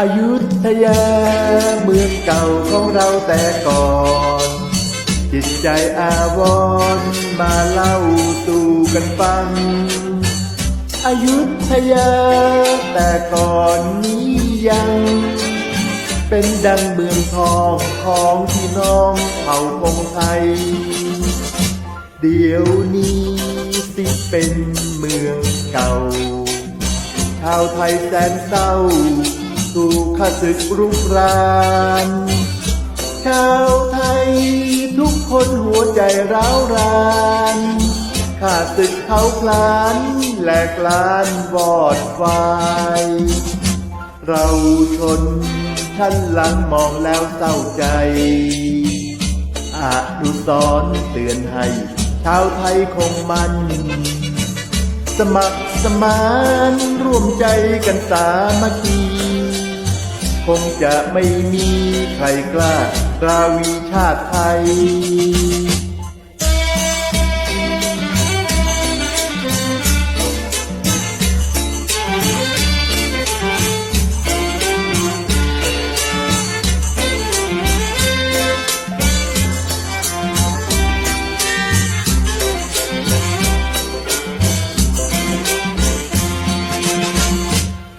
อยุธยาเมืองเก่าของเราแต่ก่อน จิตใจอาวรมาเล่าสู่กันฟังอยุธยาแต่ก่อนนี้ยัง เป็นดังเมืองทองของพี่น้องเผ่าพงไทย เดี๋ยวนี้สิเป็นเมืองเก่า ชาวไทยแสนเศร้า ถูกข้าศึกรุกรานชาวไทยทุกคนหัวใจร้าวรานข้าศึกเขาพลานแหลกลานวอดวายเราชนชั้นหลังมองแล้วเศร้าใจอานุสรณ์เตือนให้ชาวไทยคงมัน สมัครสมานร่วมใจกันสามัคคี คงจะไม่มีใครกล้ากล้าวีชาติไทย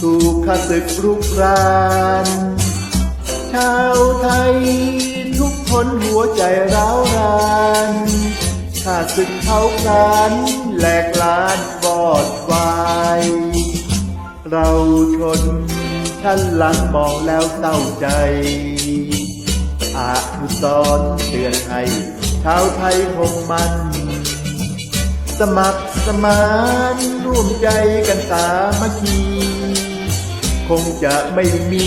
ถูกข้าศึกรุกรานชาวไทยทุกคนหัวใจร้าวรานข้าศึกเขาพลานแหลกลานบอดวายเราชนชั้นหลังมองแล้วเศร้าใจอานุสรณ์เตือนให้ชาวไทยคงมัน สมัครสมานร่วมใจกันสามัคคี คงจะไม่มี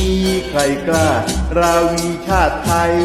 ใครกล้า ราวีชาติไทย